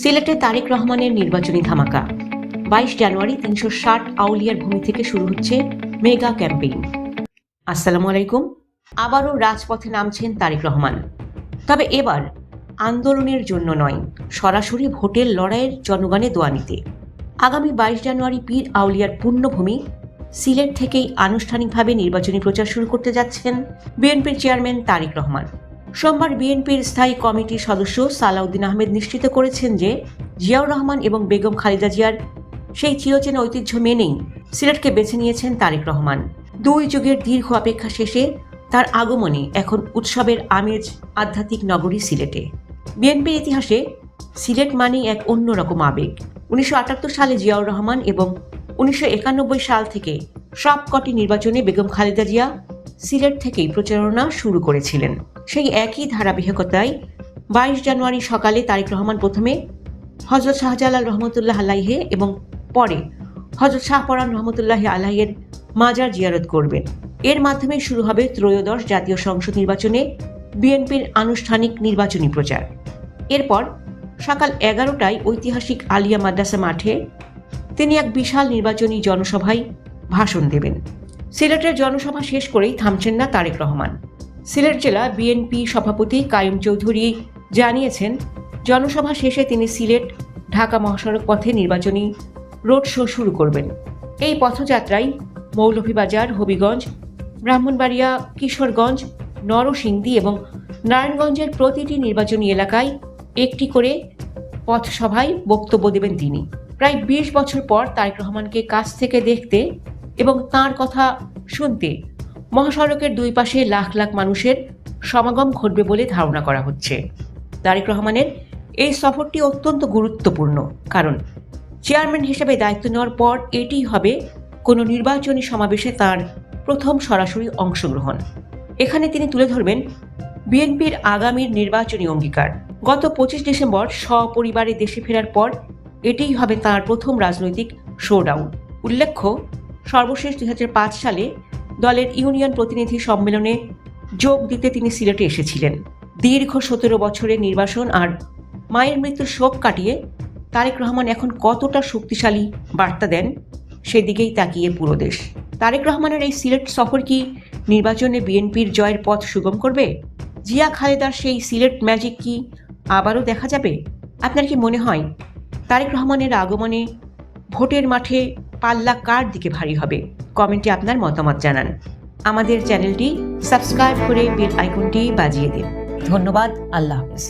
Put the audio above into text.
সিলেটে তারেক রহমানের নির্বাচনী ধামাকা। বাইশ জানুয়ারি তিনশো ষাট আউলিয়ার ভূমি থেকে শুরু হচ্ছে মেগা ক্যাম্পেইন। আসসালামু আলাইকুম। আবারও রাজপথে নামছেন তারেক রহমান। তবে এবার আন্দোলনের জন্য নয়, সরাসরি ভোটের লড়াইয়ের জনগণে দোয়া নিতে। আগামী বাইশ জানুয়ারি পীর আউলিয়ার পূর্ণভূমি, সিলেট থেকেই আনুষ্ঠানিকভাবে নির্বাচনী প্রচার শুরু করতে যাচ্ছেন বিএনপির চেয়ারম্যান তারেক রহমান। সোমবার বিএনপির স্থায়ী কমিটির সদস্য সালাউদ্দিন আহমেদ নিশ্চিত করেছেন যে জিয়াউর রহমান এবং বেগম খালেদা জিয়ার সেই চিরচেন ঐতিহ্য মেনেই সিলেটকে বেছে নিয়েছেন তারেক রহমান। দুই যুগের দীর্ঘ অপেক্ষা শেষে তার আগমনে এখন উৎসবের আমেজ আধ্যাত্মিক নগরী সিলেটে। বিএনপির ইতিহাসে সিলেট মানেই এক অন্যরকম আবেগ। উনিশশো আটাত্তর সালে জিয়াউর রহমান এবং উনিশশো একানব্বই সাল থেকে সবকটি নির্বাচনে বেগম খালেদা জিয়া সিলেট থেকেই প্রচারণা শুরু করেছিলেন। সেই একই ধারাবাহিকতায় বাইশ জানুয়ারি সকালে তারেক রহমান প্রথমে হজরত শাহজালাল রহমতুল্লাহ আলাইহে এবং পরে হজরত শাহপরান রহমতুল্লাহ আলাইয়ের মাজার জিয়ারত করবেন। এর মাধ্যমে শুরু হবে ত্রয়োদশ জাতীয় সংসদ নির্বাচনে বিএনপির আনুষ্ঠানিক নির্বাচনী প্রচার। এরপর সকাল এগারোটায় ঐতিহাসিক আলিয়া মাদ্রাসা মাঠে তিনি এক বিশাল নির্বাচনী জনসভায় ভাষণ দেবেন। সিলেটের জনসভা শেষ করেই থামছেন না তারেক রহমান। সিলেট জেলা বিএনপি সভাপতি কায়ুম চৌধুরী জানিয়েছেন, জনসভা শেষে তিনি সিলেট, ঢাকা মহাসড়ক পথে নির্বাচনী রোড শো শুরু করবেন। এই পথযাত্রায় মৌলভীবাজার, হবিগঞ্জ, ব্রাহ্মণবাড়িয়া, কিশোরগঞ্জ, নরসিংদী এবং নারায়ণগঞ্জের প্রতিটি নির্বাচনী এলাকায় একটি করে পথসভায় বক্তব্য দেবেন তিনি। প্রায় বিশ বছর পর তারেক রহমানকে কাছ থেকে দেখতে এবং তার কথা শুনতে মহাসড়কের দুই পাশে লাখ লাখ মানুষের সমাগম ঘটবে বলে ধারণা করা হচ্ছে। তারেক রহমানের এই সফরটি অত্যন্ত গুরুত্বপূর্ণ, কারণ চেয়ারম্যান হিসেবে দায়িত্ব নেওয়ার পর এটিই হবে কোনো নির্বাচনী সমাবেশে তার প্রথম সরাসরি অংশগ্রহণ। এখানে তিনি তুলে ধরবেন বিএনপির আগামীর নির্বাচনী অঙ্গীকার। গত পঁচিশ ডিসেম্বর সপরিবারে দেশে ফেরার পর এটিই হবে তার প্রথম রাজনৈতিক শোডাউন। উল্লেখ্য, সর্বশেষ দুই হাজার পাঁচ সালে দলের ইউনিয়ন প্রতিনিধি সম্মেলনে যোগ দিতে তিনি সিলেটে এসেছিলেন। দীর্ঘ সতেরো বছরের নির্বাসন আর মায়ের মৃত্যুর শোক কাটিয়ে তারেক রহমান এখন কতটা শক্তিশালী বার্তা দেন, সেদিকেই তাকিয়ে পুরো দেশ। তারেক রহমানের এই সিলেট সফর কি নির্বাচনে বিএনপির জয়ের পথ সুগম করবে? জিয়া খালেদার সেই সিলেট ম্যাজিক কি আবারও দেখা যাবে? আপনার কি মনে হয় তারেক রহমানের আগমনে ভোটের মাঠে পাল্লা কার দিকে ভারী হবে? কমেন্টে আপনার মতামত জানান। আমাদের চ্যানেলটি সাবস্ক্রাইব করে বেল আইকনটি বাজিয়ে দিন। ধন্যবাদ, আল্লাহ হাফেজ।